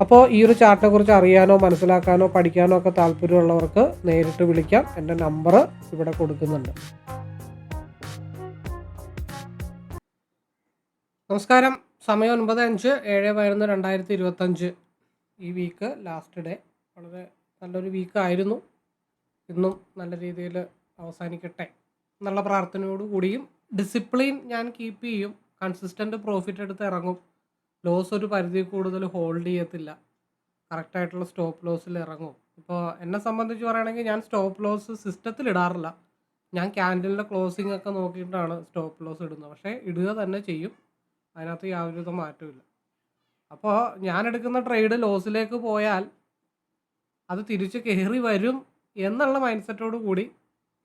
അപ്പോൾ ഈ ഒരു ചാർട്ടിനെ കുറിച്ച് അറിയാനോ മനസ്സിലാക്കാനോ പഠിക്കാനോ ഒക്കെ താല്പര്യമുള്ളവർക്ക് നേരിട്ട് വിളിക്കാം. എന്റെ നമ്പർ ഇവിടെ കൊടുക്കുന്നുണ്ട്. നമസ്കാരം. സമയം ഒൻപത് അഞ്ച് ഏഴ് പതിനൊന്ന് രണ്ടായിരത്തി ഇരുപത്തഞ്ച്. ഈ വീക്ക് ലാസ്റ്റ് ഡേ വളരെ നല്ലൊരു വീക്ക് ആയിരുന്നു. ഇന്നും നല്ല രീതിയിൽ അവസാനിക്കട്ടെ എന്നുള്ള പ്രാർത്ഥനയോടു കൂടിയും ഡിസിപ്ലിൻ ഞാൻ കീപ്പ് ചെയ്യും. കൺസിസ്റ്റന്റ് പ്രോഫിറ്റ് എടുത്ത് ഇറങ്ങും. ലോസ് ഒരു പരിധി കൂടുതൽ ഹോൾഡ് ചെയ്യത്തില്ല. കറക്റ്റായിട്ടുള്ള സ്റ്റോപ്പ് ലോസിൽ ഇറങ്ങും. ഇപ്പോൾ എന്നെ സംബന്ധിച്ച് പറയുകയാണെങ്കിൽ ഞാൻ സ്റ്റോപ്പ് ലോസ് സിസ്റ്റത്തിൽ ഇടാറില്ല. ഞാൻ ക്യാൻഡലിന്റെ ക്ലോസിംഗ് ഒക്കെ നോക്കിയിട്ടാണ് സ്റ്റോപ്പ് ലോസ് ഇടുന്നത്. പക്ഷേ ഇടുക തന്നെ ചെയ്യും. അതിനകത്ത് യാതൊരുവിധ മാറ്റമില്ല അപ്പോൾ ഞാൻ എടുക്കുന്ന ട്രേഡ് ലോസിലേക്ക് പോയാൽ അത് തിരിച്ച് കയറി വരും എന്നുള്ള മൈൻഡ് സെറ്റോട് കൂടി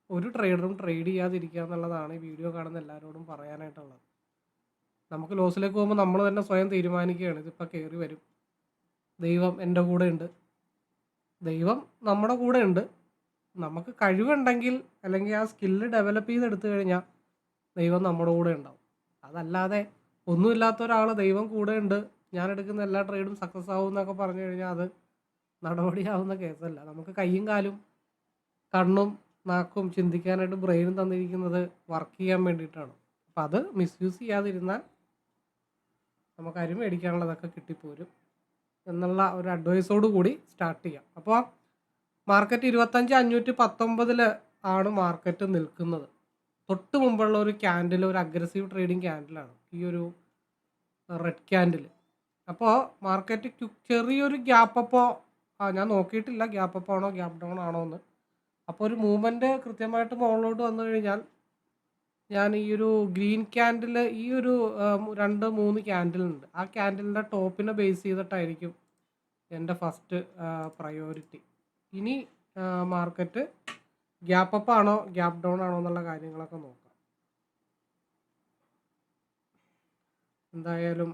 ഒരു ട്രേഡറും ട്രേഡ് ചെയ്യാതിരിക്കുക എന്നുള്ളതാണ് ഈ വീഡിയോ കാണുന്ന എല്ലാവരോടും പറയാനായിട്ടുള്ളത്. നമുക്ക് ലോസിലേക്ക് പോകുമ്പോൾ നമ്മൾ തന്നെ സ്വയം തീരുമാനിക്കുകയാണ്. ഇതിപ്പോൾ കയറി വരും. ദൈവം എന്റെ കൂടെ ഉണ്ട്. ദൈവം നമ്മുടെ കൂടെ ഉണ്ട്. നമുക്ക് കഴിവുണ്ടെങ്കിൽ അല്ലെങ്കിൽ ആ സ്കില്ല് ഡെവലപ്പ് ചെയ്തെടുത്തു കഴിഞ്ഞാൽ ദൈവം നമ്മുടെ കൂടെ ഉണ്ടാവും. അതല്ലാതെ ഒന്നുമില്ലാത്ത ഒരാൾ ദൈവം കൂടെ ഉണ്ട്. ഞാൻ എടുക്കുന്ന എല്ലാ ട്രേഡും സക്സസ് ആവും എന്നൊക്കെ പറഞ്ഞു കഴിഞ്ഞാൽ അത് നടപടിയാവുന്ന കേസല്ല. നമുക്ക് കൈയും കാലും കണ്ണും നാക്കും ചിന്തിക്കാനായിട്ട് ബ്രെയിനും തന്നിരിക്കുന്നത് വർക്ക് ചെയ്യാൻ വേണ്ടിയിട്ടാണ്. അപ്പം അത് മിസ്യൂസ് ചെയ്യാതിരുന്നാൽ നമുക്ക് അരി മേടിക്കാനുള്ളതൊക്കെ കിട്ടിപ്പോരും എന്നുള്ള ഒരു അഡ്വൈസോട് കൂടി സ്റ്റാർട്ട് ചെയ്യാം. അപ്പോൾ മാർക്കറ്റ് ഇരുപത്തഞ്ച് അഞ്ഞൂറ്റി പത്തൊമ്പതിൽ ആണ് മാർക്കറ്റ് നിൽക്കുന്നത്. തൊട്ട് മുമ്പുള്ള ഒരു ക്യാൻഡിൽ ഒരു അഗ്രസീവ് ട്രേഡിങ് ക്യാൻഡിലാണ് ഈ ഒരു റെഡ് ക്യാൻഡിൽ അപ്പോൾ മാർക്കറ്റ് ചെറിയൊരു ഗ്യാപ്പ് അപ്പോൾ ആ ഞാൻ നോക്കിയിട്ടില്ല ഗ്യാപ്പ് അപ്പ് ആണോ ഗ്യാപ്പ് ഡൗൺ ആണോ എന്ന്. അപ്പോൾ ഒരു മൂവ്മെന്റ് കൃത്യമായിട്ട് മുകളിലോട്ട് വന്നു കഴിഞ്ഞാൽ ഞാൻ ഈ ഒരു ഗ്രീൻ ക്യാൻഡിൽ ഈ ഒരു രണ്ട് മൂന്ന് ക്യാൻഡിലുണ്ട്. ആ ക്യാൻഡിലിന്റെ ടോപ്പിനെ ബേസ് ചെയ്തിട്ടായിരിക്കും എന്റെ ഫസ്റ്റ് പ്രയോറിറ്റി ഇനി മാർക്കറ്റ് ഗ്യാപ്പ് അപ്പ് ആണോ ഗ്യാപ്പ് ഡൗൺ ആണോ എന്നുള്ള കാര്യങ്ങളൊക്കെ നോക്കാം. എന്തായാലും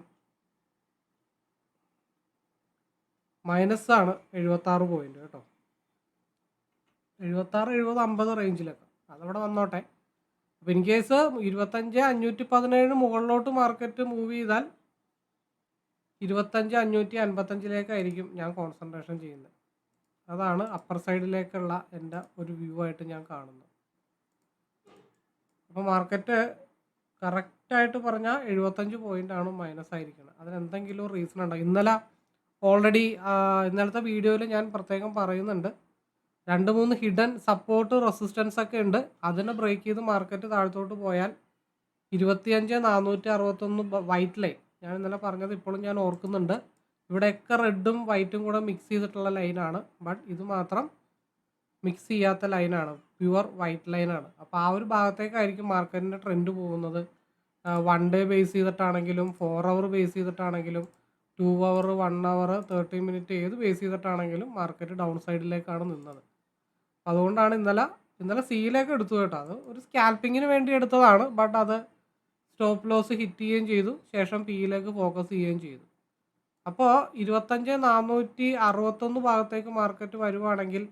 മൈനസ് ആണ് എഴുപത്താറ് പോയിന്റ് കേട്ടോ. എഴുപത്താറ് എഴുപത് അമ്പത് റേഞ്ചിലൊക്കെ അതവിടെ വന്നോട്ടെ. അപ്പോൾ ഇൻ കേസ് ഇരുപത്തഞ്ച് അഞ്ഞൂറ്റി പതിനേഴ് മുകളിലോട്ട് മാർക്കറ്റ് മൂവ് ചെയ്താൽ ഇരുപത്തഞ്ച് അഞ്ഞൂറ്റി അൻപത്തഞ്ചിലേക്കായിരിക്കും ഞാൻ കോൺസെൻട്രേഷൻ ചെയ്യുന്നത്. അതാണ് അപ്പർ സൈഡിലേക്കുള്ള എന്റെ ഒരു വ്യൂ ആയിട്ട് ഞാൻ കാണുന്നത്. അപ്പോൾ മാർക്കറ്റ് കറക്റ്റായിട്ട് പറഞ്ഞാൽ എഴുപത്തഞ്ച് ആണ് മൈനസ് ആയിരിക്കുന്നത്. അതിനെന്തെങ്കിലും റീസൺ ഉണ്ടോ? ഇന്നലെ ഓൾറെഡി ഇന്നലത്തെ വീഡിയോയിൽ ഞാൻ പ്രത്യേകം പറയുന്നുണ്ട്. രണ്ട് മൂന്ന് ഹിഡൻ സപ്പോർട്ട് റെസിസ്റ്റൻസ് ഒക്കെ ഉണ്ട്. അതിനെ ബ്രേക്ക് ചെയ്ത് മാർക്കറ്റ് താഴത്തോട്ട് പോയാൽ ഇരുപത്തിയഞ്ച് നാനൂറ്റി അറുപത്തൊന്ന് വൈറ്റ് ലൈൻ ഞാൻ ഇന്നലെ പറഞ്ഞത് ഇപ്പോഴും ഞാൻ ഓർക്കുന്നുണ്ട്. ഇവിടെയൊക്കെ റെഡും വൈറ്റും കൂടെ മിക്സ് ചെയ്തിട്ടുള്ള ലൈനാണ് ബട്ട് ഇത് മാത്രം മിക്സ് ചെയ്യാത്ത ലൈനാണ് പ്യുവർ വൈറ്റ് ലൈനാണ് അപ്പോൾ ആ ഒരു ഭാഗത്തേക്കായിരിക്കും മാർക്കറ്റിന്റെ ട്രെൻഡ് പോകുന്നത്. വൺ ഡേ ബേസ് ചെയ്തിട്ടാണെങ്കിലും four hour base ചെയ്തിട്ടാണെങ്കിലും two hour one hour thirty minute ഏത് ബേസ് ചെയ്തിട്ടാണെങ്കിലും മാർക്കറ്റ് ഡൗൺ സൈഡിലേക്കാണ് നിന്നത്. അതുകൊണ്ടാണ് ഇന്നലെ ഇന്നലെ സീലൊക്കെ എടുത്തു കേട്ടോ. അത് ഒരു സ്കാൽപ്പിങ്ങിന് വേണ്ടി എടുത്തതാണ്. ബട്ട് അത് സ്റ്റോപ്പ് ലോസ് ഹിറ്റ് ചെയ്യുകയും ചെയ്തു. ശേഷം പിയിലേക്ക് ഫോക്കസ് ചെയ്യുകയും ചെയ്തു. അപ്പോൾ ഇരുപത്തഞ്ച് നാനൂറ്റി അറുപത്തൊന്ന് ഭാഗത്തേക്ക് മാർക്കറ്റ് വരുവാണെങ്കിൽ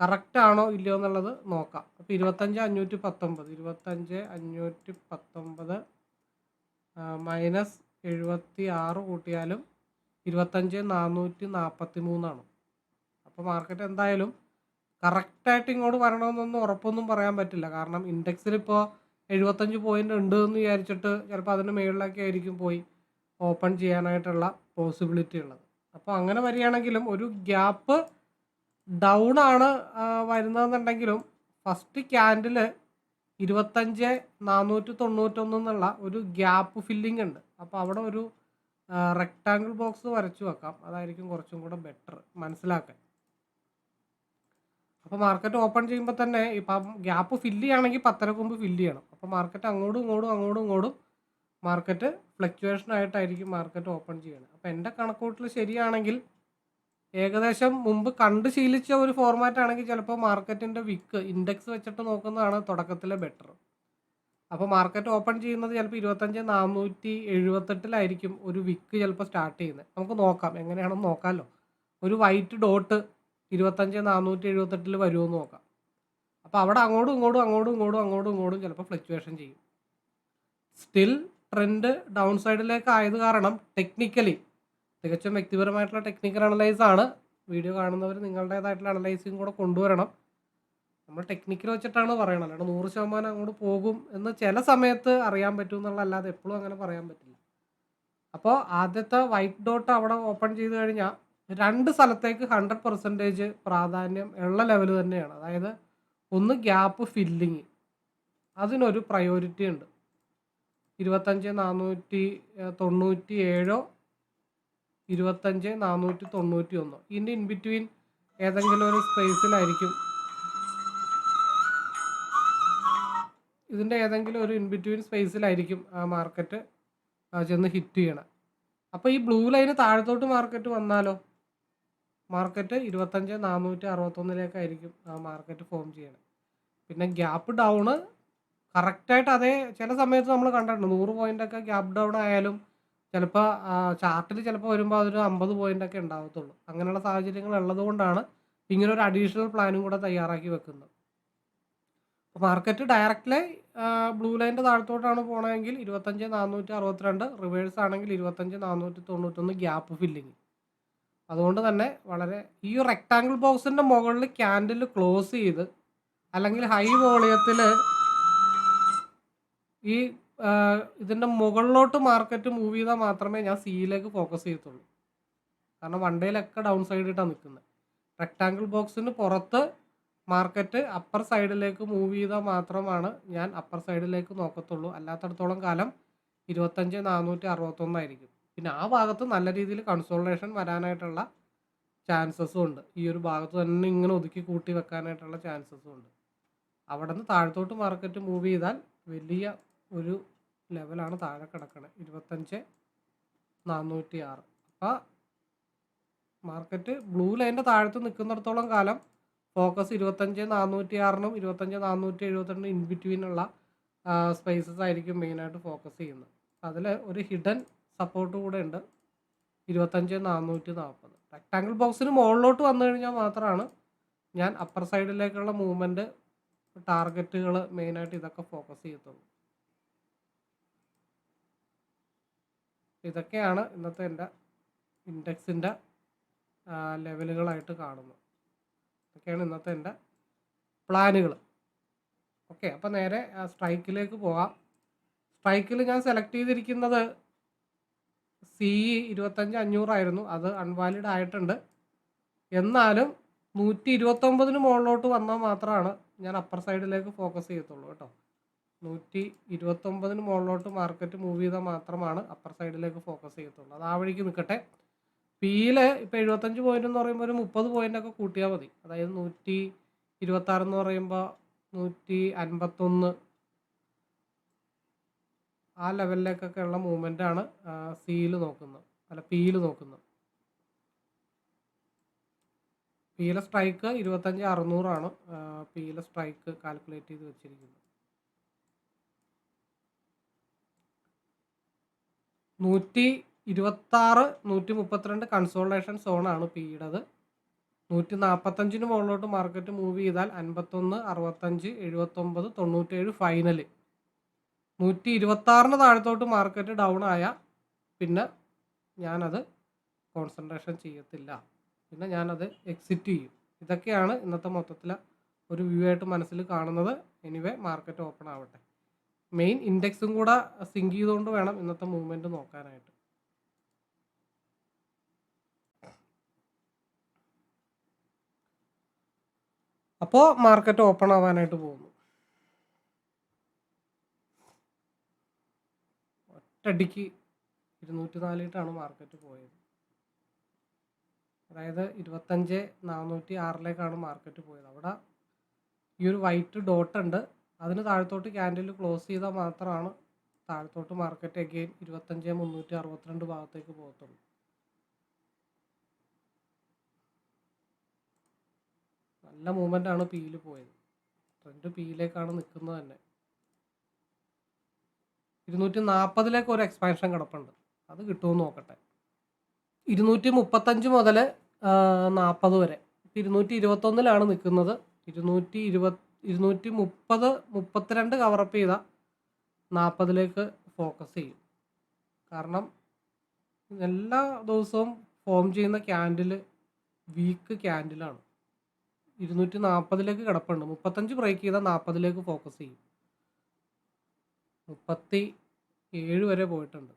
കറക്റ്റ് ആണോ ഇല്ലയോ എന്നുള്ളത് നോക്കാം. അപ്പോൾ ഇരുപത്തഞ്ച് അഞ്ഞൂറ്റി പത്തൊമ്പത് ഇരുപത്തഞ്ച് അഞ്ഞൂറ്റി പത്തൊമ്പത് മൈനസ് എഴുപത്തി ആറ് കൂട്ടിയാലും ഇരുപത്തഞ്ച് നാനൂറ്റി നാൽപ്പത്തി മൂന്നാണ് അപ്പോൾ മാർക്കറ്റ് എന്തായാലും കറക്റ്റായിട്ട് ഇങ്ങോട്ട് വരണമെന്നൊന്നും ഉറപ്പൊന്നും പറയാൻ പറ്റില്ല. കാരണം ഇൻഡെക്സിൽ ഇപ്പോൾ എഴുപത്തഞ്ച് പോയിന്റ് ഉണ്ട് എന്ന് വിചാരിച്ചിട്ട് ചിലപ്പോൾ അതിന് മുകളിലൊക്കെ ആയിരിക്കും പോയി ഓപ്പൺ ചെയ്യാനായിട്ടുള്ള പോസിബിലിറ്റി ഉള്ളത്. അപ്പോൾ അങ്ങനെ വരികയാണെങ്കിലും ഒരു ഗ്യാപ്പ് ഡൗൺ ആണ് വരുന്നതെന്നുണ്ടെങ്കിലും ഫസ്റ്റ് ക്യാൻഡിൽ ഇരുപത്തഞ്ച് നാനൂറ്റി തൊണ്ണൂറ്റൊന്ന് എന്നുള്ള ഒരു ഗ്യാപ്പ് ഫില്ലിംഗ് ഉണ്ട്. അപ്പോൾ അവിടെ ഒരു റെക്റ്റാങ്കിൾ ബോക്സ് വരച്ചു വെക്കാം. അതായിരിക്കും കുറച്ചും കൂടെ ബെറ്റർ മനസ്സിലാക്കാൻ. അപ്പോൾ മാർക്കറ്റ് ഓപ്പൺ ചെയ്യുമ്പോൾ തന്നെ ഇപ്പം ഗ്യാപ്പ് ഫില്ല് ചെയ്യുകയാണെങ്കിൽ പത്തര കൊമ്പ് ഫില്ല് ചെയ്യണം. അപ്പോൾ മാർക്കറ്റ് അങ്ങോട്ടും ഇങ്ങോട്ടും അങ്ങോട്ടും ഇങ്ങോട്ടും മാർക്കറ്റ് ഫ്ലക്ച്വേഷൻ ആയിട്ടായിരിക്കും മാർക്കറ്റ് ഓപ്പൺ ചെയ്യണം അപ്പോൾ എന്റെ കണക്കൂട്ടിൽ ശരിയാണെങ്കിൽ ഏകദേശം മുമ്പ് കണ്ട് ശീലിച്ച ഒരു ഫോർമാറ്റ് ആണെങ്കിൽ ചിലപ്പോൾ മാർക്കറ്റിന്റെ വിക്ക് ഇൻഡെക്സ് വെച്ചിട്ട് നോക്കുന്നതാണ് തുടക്കത്തിലെ ബെറ്റർ അപ്പോൾ മാർക്കറ്റ് ഓപ്പൺ ചെയ്യുന്നത് ചിലപ്പോൾ ഇരുപത്തഞ്ച് നാനൂറ്റി എഴുപത്തെട്ടിലായിരിക്കും ഒരു വിക്ക് ചിലപ്പോൾ സ്റ്റാർട്ട് ചെയ്യുന്നത്. നമുക്ക് നോക്കാം എങ്ങനെയാണെന്ന് നോക്കാമല്ലോ. ഒരു വൈറ്റ് ഡോട്ട് ഇരുപത്തഞ്ച് നാനൂറ്റി എഴുപത്തെട്ടിൽ വരുമെന്ന് നോക്കാം. അപ്പോൾ അവിടെ അങ്ങോട്ടും ഇങ്ങോട്ടും അങ്ങോട്ടും ഇങ്ങോട്ടും അങ്ങോട്ടും ഇങ്ങോട്ടും ചിലപ്പോൾ ഫ്ലക്ച്വേഷൻ ചെയ്യും. സ്റ്റിൽ ട്രെൻഡ് ഡൗൺ സൈഡിലേക്ക് ആയത് കാരണം ടെക്നിക്കലി തികച്ചും വ്യക്തിപരമായിട്ടുള്ള ടെക്നിക്കൽ അനലൈസ് ആണ്. വീഡിയോ കാണുന്നവർ നിങ്ങളുടേതായിട്ടുള്ള അനലൈസിങ് കൂടെ കൊണ്ടുവരണം. നമ്മൾ ടെക്നിക്കൽ വെച്ചിട്ടാണ് പറയണത്. അല്ലാണ്ട് നൂറ് ശതമാനം അങ്ങോട്ട് പോകും എന്ന് ചില സമയത്ത് അറിയാൻ പറ്റും എന്നുള്ളതല്ലാതെ എപ്പോഴും അങ്ങനെ പറയാൻ പറ്റില്ല. അപ്പോൾ ആദ്യത്തെ വൈറ്റ് ഡോട്ട് അവിടെ ഓപ്പൺ ചെയ്ത് കഴിഞ്ഞാൽ രണ്ട് സ്ഥലത്തേക്ക് ഹൺഡ്രഡ് പെർസെന്റേജ് പ്രാധാന്യം ഉള്ള ലെവൽ തന്നെയാണ്. അതായത് ഒന്ന് ഗ്യാപ്പ് ഫില്ലിങ് അതിനൊരു പ്രയോറിറ്റി ഉണ്ട്. ഇരുപത്തഞ്ച് നാനൂറ്റി തൊണ്ണൂറ്റി ഏഴോ ഇരുപത്തഞ്ച് നാനൂറ്റി തൊണ്ണൂറ്റി ഒന്നോ ഇതിന്റെ ഇൻ ബിറ്റ്വീൻ ഏതെങ്കിലും ഒരു സ്പേസിലായിരിക്കും ഇതിന്റെ ഏതെങ്കിലും ഒരു ഇൻ ബിറ്റ്വീൻ സ്പേസിലായിരിക്കും ആ മാർക്കറ്റ് ചെന്ന് ഹിറ്റ് ചെയ്യണം. അപ്പോൾ ഈ ബ്ലൂ ലൈന് താഴത്തോട്ട് മാർക്കറ്റ് വന്നാലോ? മാർക്കറ്റ് ഇരുപത്തഞ്ച് നാനൂറ്റി അറുപത്തൊന്നിലേക്കായിരിക്കും ആ മാർക്കറ്റ് ഫോം ചെയ്യണം. പിന്നെ ഗ്യാപ്പ് ഡൗണ് കറക്റ്റായിട്ട് അതേ ചില സമയത്ത് നമ്മൾ കണ്ടിട്ടുണ്ട്. നൂറ് പോയിന്റൊക്കെ ഗ്യാപ്പ് ഡൗൺ ആയാലും ചിലപ്പോൾ ചാർട്ടിൽ ചിലപ്പോൾ വരുമ്പോൾ അതൊരു അമ്പത് പോയിന്റൊക്കെ ഉണ്ടാവത്തുള്ളൂ. അങ്ങനെയുള്ള സാഹചര്യങ്ങൾ ഉള്ളത് കൊണ്ടാണ് ഇങ്ങനെ ഒരു അഡീഷണൽ പ്ലാനും കൂടെ തയ്യാറാക്കി വെക്കുന്നത്. അപ്പോൾ മാർക്കറ്റ് ഡയറക്റ്റ്ലി ബ്ലൂ ലൈന്റെ താഴത്തോട്ടാണ് പോകണമെങ്കിൽ ഇരുപത്തഞ്ച് നാനൂറ്റി അറുപത്തിരണ്ട് റിവേഴ്സ് ആണെങ്കിൽ ഇരുപത്തഞ്ച് നാനൂറ്റി തൊണ്ണൂറ്റൊന്ന് ഗ്യാപ്പ് ഫില്ലിങ് അതുകൊണ്ട് തന്നെ വളരെ ഈ ഒരു റെക്ടാങ്കിൾ ബോക്സിന്റെ മുകളിൽ ക്യാൻഡിൽ ക്ലോസ് ചെയ്ത് അല്ലെങ്കിൽ ഹൈ വോളിയത്തിൽ ഈ ഇതിന്റെ മുകളിലോട്ട് മാർക്കറ്റ് മൂവ് ചെയ്താൽ മാത്രമേ ഞാൻ സിയിലേക്ക് ഫോക്കസ് ചെയ്യത്തുള്ളൂ. കാരണം വൺ ഡേയിലൊക്കെ ഡൗൺ സൈഡിട്ടാണ് നിൽക്കുന്നത് റെക്ടാങ്കിൾ ബോക്സിന് പുറത്ത് മാർക്കറ്റ് അപ്പർ സൈഡിലേക്ക് മൂവ് ചെയ്താൽ മാത്രമാണ് ഞാൻ അപ്പർ സൈഡിലേക്ക് നോക്കത്തുള്ളൂ. അല്ലാത്തടത്തോളം കാലം ഇരുപത്തഞ്ച് നാനൂറ്റി അറുപത്തൊന്നായിരിക്കും പിന്നെ ആ ഭാഗത്ത് നല്ല രീതിയിൽ കൺസോൾട്ടേഷൻ വരാനായിട്ടുള്ള ചാൻസസും ഉണ്ട്. ഈ ഒരു ഭാഗത്ത് തന്നെ ഇങ്ങനെ ഒതുക്കി കൂട്ടി വെക്കാനായിട്ടുള്ള ചാൻസസും ഉണ്ട്. അവിടെ നിന്ന് താഴത്തോട്ട് മാർക്കറ്റ് മൂവ് ചെയ്താൽ വലിയ ഒരു ലെവലാണ് താഴെ കിടക്കണത് ഇരുപത്തഞ്ച് നാനൂറ്റി ആറ് അപ്പോൾ മാർക്കറ്റ് ബ്ലൂ ലൈന്റെ താഴത്ത് നിൽക്കുന്നിടത്തോളം കാലം ഫോക്കസ് ഇരുപത്തഞ്ച് നാനൂറ്റി ആറിനും ഇരുപത്തഞ്ച് നാനൂറ്റി എഴുപത്തിരണ്ടിനും ഇൻ ബിറ്റ്വീനുള്ള സ്പേസസ് ആയിരിക്കും മെയിനായിട്ട് ഫോക്കസ് ചെയ്യുന്നത്. അതിൽ ഒരു ഹിഡൻ സപ്പോർട്ട് കൂടെ ഉണ്ട്. ഇരുപത്തഞ്ച് നാനൂറ്റി നാൽപ്പത് റെക്ടാങ്കിൾ ബോക്സിന് മുകളിലോട്ട് വന്നു കഴിഞ്ഞാൽ മാത്രമാണ് ഞാൻ അപ്പർ സൈഡിലേക്കുള്ള മൂവ്മെന്റ് ടാർഗറ്റുകൾ മെയിനായിട്ട് ഇതൊക്കെ ഫോക്കസ് ചെയ്യത്തുള്ളൂ. ഇതൊക്കെയാണ് ഇന്നത്തെ എന്റെ ഇൻഡെക്സിന്റെ ലെവലുകളായിട്ട് കാണുന്നത്. ഇതൊക്കെയാണ് ഇന്നത്തെ എന്റെ പ്ലാനുകൾ ഓക്കെ അപ്പോൾ നേരെ സ്ട്രൈക്കിലേക്ക് പോകാം. സ്ട്രൈക്കിൽ ഞാൻ സെലക്ട് ചെയ്തിരിക്കുന്നത് സി ഇ ഇരുപത്തഞ്ച് അഞ്ഞൂറായിരുന്നു. അത് അൺവാലിഡ് ആയിട്ടുണ്ട്. എന്നാലും നൂറ്റി ഇരുപത്തൊമ്പതിന് മുകളിലോട്ട് വന്നാൽ മാത്രമാണ് ഞാൻ അപ്പർ സൈഡിലേക്ക് ഫോക്കസ് ചെയ്യത്തുള്ളൂ കേട്ടോ. നൂറ്റി ഇരുപത്തൊമ്പതിന് മുകളിലോട്ട് മാർക്കറ്റ് മൂവ് ചെയ്താൽ മാത്രമാണ് അപ്പർ സൈഡിലേക്ക് ഫോക്കസ് ചെയ്യത്തുള്ളൂ. അത് ആ വഴിക്ക് നിൽക്കട്ടെ. പിയിൽ ഇപ്പോൾ എഴുപത്തഞ്ച് പോയിന്റ് എന്ന് പറയുമ്പോൾ ഒരു മുപ്പത് പോയിന്റ് ഒക്കെ കൂട്ടിയാൽ മതി. അതായത് നൂറ്റി ഇരുപത്താറ് എന്ന് പറയുമ്പോൾ നൂറ്റി അൻപത്തൊന്ന് ആ ലെവലിലേക്കൊക്കെ ഉള്ള മൂവ്മെന്റ് ആണ് സിയിൽ നോക്കുന്നത്. അല്ല പിയിൽ നോക്കുന്നത്. പിയിലെ സ്ട്രൈക്ക് ഇരുപത്തഞ്ച് അറുന്നൂറാണ് പിയിലെ സ്ട്രൈക്ക് കാൽക്കുലേറ്റ് ചെയ്ത് വെച്ചിരിക്കുന്നത്. നൂറ്റി ഇരുപത്താറ് നൂറ്റി മുപ്പത്തിരണ്ട് കൺസോൾട്ടേഷൻ സോണാണ് പിയുടേത്. നൂറ്റി നാൽപ്പത്തഞ്ചിന് മുകളിലോട്ട് മാർക്കറ്റ് മൂവ് ചെയ്താൽ അൻപത്തൊന്ന് അറുപത്തഞ്ച് എഴുപത്തൊമ്പത് തൊണ്ണൂറ്റേഴ് ഫൈനൽ നൂറ്റി ഇരുപത്തി ആറിന് താഴത്തോട്ട് മാർക്കറ്റ് ഡൗൺ ആയ പിന്നെ ഞാനത് കോൺസെൻട്രേഷൻ ചെയ്യത്തില്ല. പിന്നെ ഞാനത് എക്സിറ്റ് ചെയ്യും. ഇതൊക്കെയാണ് ഇന്നത്തെ മൊത്തത്തിലെ ഒരു വ്യൂ ആയിട്ട് മനസ്സിൽ കാണുന്നത്. എനിവേ മാർക്കറ്റ് ഓപ്പൺ ആവട്ടെ. മെയിൻ ഇൻഡെക്സും കൂടെ സിങ്ക് ചെയ്തുകൊണ്ട് വേണം ഇന്നത്തെ മൂവ്മെന്റ് നോക്കാനായിട്ട്. അപ്പോൾ മാർക്കറ്റ് ഓപ്പൺ ആവാനായിട്ട് പോകുന്നു. ഒറ്റയടിക്ക് ഇരുന്നൂറ്റി നാലിട്ടാണ് മാർക്കറ്റ് പോയത്. അതായത് ഇരുപത്തഞ്ച് നാനൂറ്റി ആറിലേക്കാണ് മാർക്കറ്റ് പോയത്. അവിടെ ഈ ഒരു വൈറ്റ് ഡോട്ട് ഉണ്ട്. അതിന് താഴത്തോട്ട് ക്യാൻഡിൽ ക്ലോസ് ചെയ്താൽ മാത്രമാണ് താഴത്തോട്ട് മാർക്കറ്റ് അഗെയിൻ ഇരുപത്തഞ്ച് മുന്നൂറ്റി അറുപത്തിരണ്ട് ഭാഗത്തേക്ക് പോകത്തുള്ളൂ. നല്ല മൂവ്മെന്റ് ആണ് പിയിൽ പോയത്. ട്രെൻഡ് പിയിലേക്കാണ് നിൽക്കുന്നത് തന്നെ. ഇരുന്നൂറ്റി നാൽപ്പതിലേക്ക് ഒരു എക്സ്പാൻഷൻ കിടപ്പുണ്ട്. അത് കിട്ടുമെന്ന് നോക്കട്ടെ. ഇരുന്നൂറ്റി മുപ്പത്തഞ്ച് മുതൽ നാൽപ്പത് വരെ. ഇപ്പം ഇരുന്നൂറ്റി ഇരുപത്തൊന്നിലാണ് നിൽക്കുന്നത് ഇരുന്നൂറ്റി ഇരുപത് ഇരുന്നൂറ്റി മുപ്പത് മുപ്പത്തിരണ്ട് കവറപ്പ് ചെയ്ത നാൽപ്പതിലേക്ക് ഫോക്കസ് ചെയ്യും. കാരണം എല്ലാ ദിവസവും ഫോം ചെയ്യുന്ന ക്യാൻഡിൽ വീക്ക് ക്യാൻഡിലാണ് ഇരുന്നൂറ്റി നാൽപ്പതിലേക്ക് കിടപ്പുണ്ട്. മുപ്പത്തഞ്ച് ബ്രേക്ക് ചെയ്താൽ നാൽപ്പതിലേക്ക് ഫോക്കസ് ചെയ്യും. മുപ്പത്തി ഏഴ് വരെ പോയിട്ടുണ്ട്.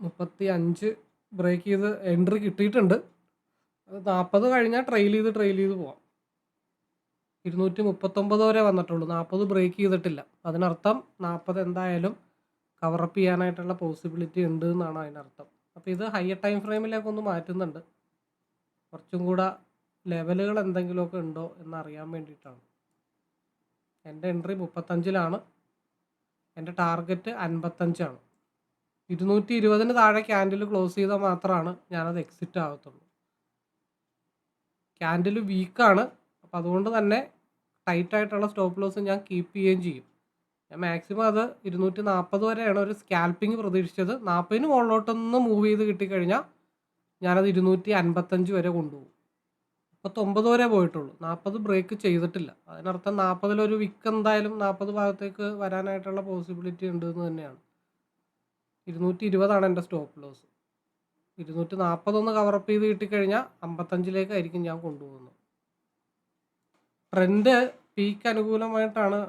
മുപ്പത്തി അഞ്ച് ബ്രേക്ക് ചെയ്ത് എൻട്രി കിട്ടിയിട്ടുണ്ട്. അത് നാൽപ്പത് കഴിഞ്ഞാൽ ട്രെയിൽ ചെയ്ത് ട്രെയിൽ ചെയ്ത് പോവാം. ഇരുന്നൂറ്റി മുപ്പത്തൊമ്പത് വരെ വന്നിട്ടുള്ളൂ. നാൽപ്പത് ബ്രേക്ക് ചെയ്തിട്ടില്ല. അതിനർത്ഥം നാൽപ്പത് എന്തായാലും കവറപ്പ് ചെയ്യാനായിട്ടുള്ള പോസിബിലിറ്റി ഉണ്ട് എന്നാണ് അതിനർത്ഥം. അപ്പോൾ ഇത് ഹയർ ടൈം ഫ്രെയിമിലേക്ക് ഒന്ന് മാറ്റുന്നുണ്ട്. കുറച്ചും കൂടെ ലെവലുകൾ എന്തെങ്കിലുമൊക്കെ ഉണ്ടോ എന്നറിയാൻ വേണ്ടിയിട്ടാണ്. എന്റെ എൻട്രി മുപ്പത്തഞ്ചിലാണ്. എന്റെ ടാർഗറ്റ് അൻപത്തഞ്ചാണ്. ഇരുന്നൂറ്റി ഇരുപതിന് താഴെ ക്യാൻഡിൽ ക്ലോസ് ചെയ്താൽ മാത്രമാണ് ഞാനത് എക്സിറ്റ് ആകത്തുള്ളൂ. ക്യാൻഡിൽ വീക്കാണ് അപ്പോൾ അതുകൊണ്ട് തന്നെ ടൈറ്റ് ആയിട്ടുള്ള സ്റ്റോപ്പ് ലോസ് ഞാൻ കീപ്പ് ചെയ്യുകയും ചെയ്യും. ഞാൻ മാക്സിമം അത് ഇരുന്നൂറ്റി നാൽപ്പത് വരെയാണ് ഒരു സ്കാൽപ്പിംഗ് പ്രതീക്ഷിച്ചത്. നാൽപ്പതിന് മുകളിലോട്ടൊന്ന് മൂവ് ചെയ്ത് കിട്ടിക്കഴിഞ്ഞാൽ ഞാനത് ഇരുന്നൂറ്റി അൻപത്തഞ്ച് വരെ കൊണ്ടുപോകും. മുപ്പത്തൊമ്പത് വരെ പോയിട്ടുള്ളൂ. നാൽപ്പത് ബ്രേക്ക് ചെയ്തിട്ടില്ല. അതിനർത്ഥം നാൽപ്പതിലൊരു വിക്ക് എന്തായാലും നാൽപ്പത് ഭാഗത്തേക്ക് വരാനായിട്ടുള്ള പോസിബിലിറ്റി ഉണ്ട് എന്ന് തന്നെയാണ്. ഇരുന്നൂറ്റി ഇരുപതാണ് എന്റെ സ്റ്റോപ്പ് ലോസ് ഇരുന്നൂറ്റി നാൽപ്പതൊന്ന് കവറപ്പ് ചെയ്ത് കിട്ടിക്കഴിഞ്ഞാൽ അമ്പത്തഞ്ചിലേക്കായിരിക്കും ഞാൻ കൊണ്ടുപോകുന്നത്. ട്രെൻഡ് പീക്ക് അനുകൂലമായിട്ടാണ്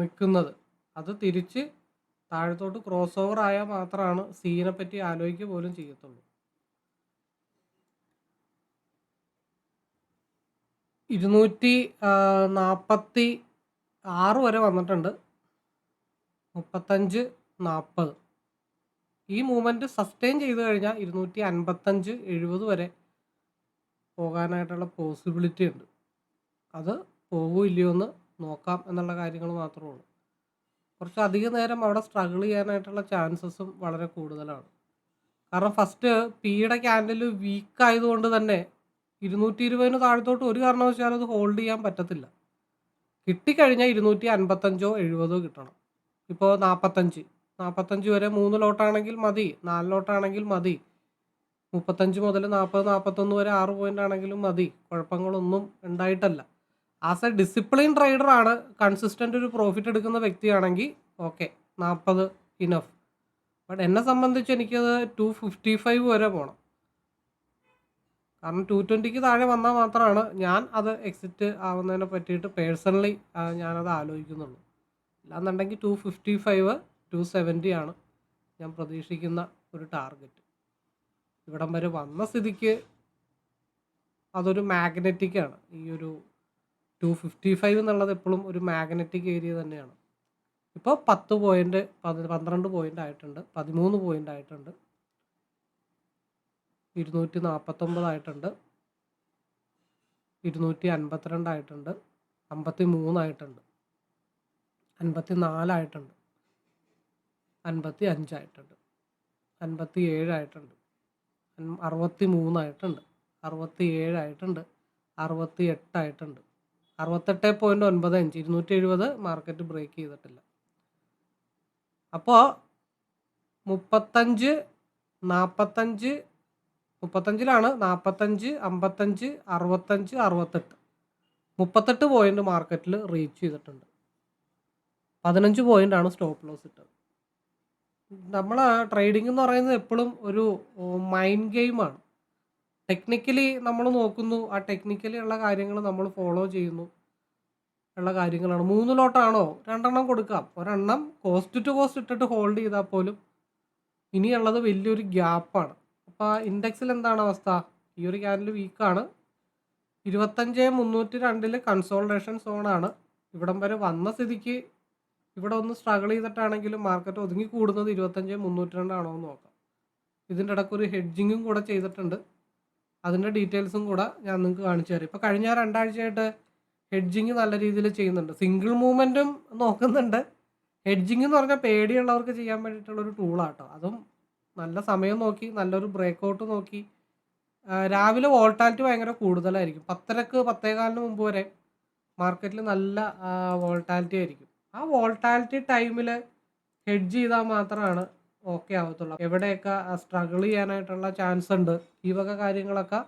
നിൽക്കുന്നത്. അത് തിരിച്ച് താഴത്തോട്ട് ക്രോസ് ഓവർ ആയാൽ മാത്രമാണ് സീനെ പറ്റി ആലോചിക്കുക പോലും ചെയ്യത്തുള്ളൂ. ഇരുന്നൂറ്റി നാൽപ്പത്തി ആറ് വരെ വന്നിട്ടുണ്ട്. മുപ്പത്തഞ്ച് നാൽപ്പത് ഈ മൂവ്മെന്റ് സസ്റ്റെയിൻ ചെയ്ത് കഴിഞ്ഞാൽ ഇരുന്നൂറ്റി അൻപത്തഞ്ച് എഴുപത് വരെ പോകാനായിട്ടുള്ള പോസിബിലിറ്റി ഉണ്ട്. അത് പോകുമോ ഇല്ലയോ എന്ന് നോക്കാം എന്നുള്ള കാര്യങ്ങൾ മാത്രമേ ഉള്ളൂ. കുറച്ച് അധിക നേരം അവിടെ സ്ട്രഗിൾ ചെയ്യാനായിട്ടുള്ള ചാൻസസും വളരെ കൂടുതലാണ്. കാരണം ഫസ്റ്റ് പിയുടെ ക്യാൻഡിൽ വീക്ക് ആയതുകൊണ്ട് തന്നെ ഇരുന്നൂറ്റി ഇരുപതിന് താഴത്തോട്ട് ഒരു കാരണവശാലും അത് ഹോൾഡ് ചെയ്യാൻ പറ്റത്തില്ല. കിട്ടിക്കഴിഞ്ഞാൽ ഇരുന്നൂറ്റി അൻപത്തഞ്ചോ എഴുപതോ കിട്ടണം. ഇപ്പോൾ നാൽപ്പത്തഞ്ച് നാൽപ്പത്തഞ്ച് വരെ മൂന്ന് ലോട്ടാണെങ്കിൽ മതി. നാല് ലോട്ടാണെങ്കിൽ മതി. മുപ്പത്തഞ്ച് മുതൽ നാൽപ്പത് നാൽപ്പത്തൊന്ന് വരെ ആറ് പോയിന്റ് ആണെങ്കിലും മതി. കുഴപ്പങ്ങളൊന്നും ഉണ്ടായിട്ടല്ല. ആസ് എ ഡിസിപ്ലിൻ ആണ് കൺസിസ്റ്റന്റ് ഒരു പ്രോഫിറ്റ് എടുക്കുന്ന വ്യക്തിയാണെങ്കിൽ ഓക്കെ നാൽപ്പത് ഇനഫ് ബട്ട് എന്നെ സംബന്ധിച്ച് എനിക്കത് ടു ഫിഫ്റ്റി ഫൈവ് വരെ പോകണം കാരണം ടു ട്വന്റിക്ക് താഴെ വന്നാൽ മാത്രമാണ് ഞാൻ അത് എക്സിറ്റ് ആവുന്നതിനെ പറ്റിയിട്ട് പേഴ്സണലി ഞാനത് ആലോചിക്കുന്നുള്ളൂ. അല്ലാന്നുണ്ടെങ്കിൽ two fifty five two seventy ആണ് ഞാൻ പ്രതീക്ഷിക്കുന്ന ഒരു ടാർഗറ്റ് ഇവിടം വരെ വന്ന സ്ഥിതിക്ക് അതൊരു മാഗ്നറ്റിക് ആണ്. ഈ ഒരു ടു ഫിഫ്റ്റി ഫൈവ് എന്നുള്ളത് എപ്പോഴും ഒരു മാഗ്നറ്റിക് ഏരിയ തന്നെയാണ്. ഇപ്പോൾ പത്ത് പോയിന്റ് പതി പന്ത്രണ്ട് പോയിന്റ് ആയിട്ടുണ്ട് പതിമൂന്ന് പോയിന്റ് ആയിട്ടുണ്ട്. ഇരുന്നൂറ്റി നാൽപ്പത്തൊമ്പതായിട്ടുണ്ട് ഇരുന്നൂറ്റി അൻപത്തിരണ്ടായിട്ടുണ്ട് അമ്പത്തി മൂന്നായിട്ടുണ്ട് അൻപത്തി നാലായിട്ടുണ്ട് അൻപത്തി അഞ്ചായിട്ടുണ്ട് അൻപത്തി ഏഴായിട്ടുണ്ട് അറുപത്തി മൂന്നായിട്ടുണ്ട് അറുപത്തി ഏഴായിട്ടുണ്ട് അറുപത്തി എട്ടായിട്ടുണ്ട് അറുപത്തെട്ട് പോയിന്റ് ഒൻപത് അഞ്ച്. ഇരുന്നൂറ്റി എഴുപത് മാർക്കറ്റ് ബ്രേക്ക് ചെയ്തിട്ടില്ല. അപ്പോൾ മുപ്പത്തഞ്ച് നാൽപ്പത്തഞ്ച് മുപ്പത്തഞ്ചിലാണ് നാൽപ്പത്തഞ്ച് അമ്പത്തഞ്ച് അറുപത്തഞ്ച് അറുപത്തെട്ട്. മുപ്പത്തെട്ട് പോയിന്റ് മാർക്കറ്റിൽ റീച്ച് ചെയ്തിട്ടുണ്ട്. പതിനഞ്ച് ആണ് സ്റ്റോപ്പ് ലോസ് ഇട്ടത്. നമ്മൾ ട്രേഡിംഗ് എന്ന് പറയുന്നത് എപ്പോഴും ഒരു മൈൻഡ് ഗെയിമാണ് ടെക്നിക്കലി നമ്മൾ നോക്കുന്നു ആ ടെക്നിക്കലി ഉള്ള കാര്യങ്ങൾ നമ്മൾ ഫോളോ ചെയ്യുന്നു ഉള്ള കാര്യങ്ങളാണ്. മൂന്ന് ലോട്ടാണോ? രണ്ടെണ്ണം കൊടുക്കാം. ഒരെണ്ണം കോസ്റ്റ് ടു കോസ്റ്റ് ഇട്ടിട്ട് ഹോൾഡ് ചെയ്താൽ പോലും ഇനിയുള്ളത് വലിയൊരു ഗ്യാപ്പാണ് അപ്പോൾ ഇൻഡെക്സിൽ എന്താണ് അവസ്ഥ? ഈ ഒരു ക്യാൻഡിൽ വീക്കാണ് ഇരുപത്തഞ്ച് മുന്നൂറ്റി രണ്ടിൽ കൺസോൾട്ടേഷൻ സോണാണ് ഇവിടം വരെ വന്ന സ്ഥിതിക്ക് ഇവിടെ ഒന്ന് സ്ട്രഗിൾ ചെയ്തിട്ടാണെങ്കിലും മാർക്കറ്റ് ഒതുങ്ങി കൂടുന്നത് ഇരുപത്തഞ്ച് മുന്നൂറ്റി രണ്ടാണോ എന്ന് നോക്കാം. ഇതിന്റെ ഇടയ്ക്ക് ഒരു ഹെഡ്ജിങ്ങും കൂടെ ചെയ്തിട്ടുണ്ട്. അതിന്റെ ഡീറ്റെയിൽസും കൂടെ ഞാൻ നിങ്ങൾക്ക് കാണിച്ചു തരാം. ഇപ്പോൾ കഴിഞ്ഞ രണ്ടാഴ്ചയായിട്ട് ഹെഡ്ജിങ് നല്ല രീതിയിൽ ചെയ്യുന്നുണ്ട്. സിംഗിൾ മൂവ്മെന്റും നോക്കുന്നുണ്ട്. ഹെഡ്ജിങ് എന്ന് പറഞ്ഞാൽ പേടിയുള്ളവർക്ക് ചെയ്യാൻ വേണ്ടിയിട്ടുള്ളൊരു ടൂളാട്ടോ അതും നല്ല സമയം നോക്കി നല്ലൊരു ബ്രേക്ക് ഔട്ട് നോക്കി രാവിലെ വോൾട്ടാലിറ്റി ഭയങ്കര കൂടുതലായിരിക്കും. പത്തരക്ക് പത്തേകാലിന് മുമ്പ് വരെ മാർക്കറ്റിൽ നല്ല വോൾട്ടാലിറ്റി ആയിരിക്കും. ആ വോൾട്ടാലിറ്റി ടൈമിൽ ഹെഡ്ജ് ചെയ്താൽ മാത്രമാണ് ഓക്കെ ആവത്തുള്ളൂ. എവിടെയൊക്കെ സ്ട്രഗിൾ ചെയ്യാനായിട്ടുള്ള ചാൻസ് ഉണ്ട് ഈ വക കാര്യങ്ങളൊക്കെ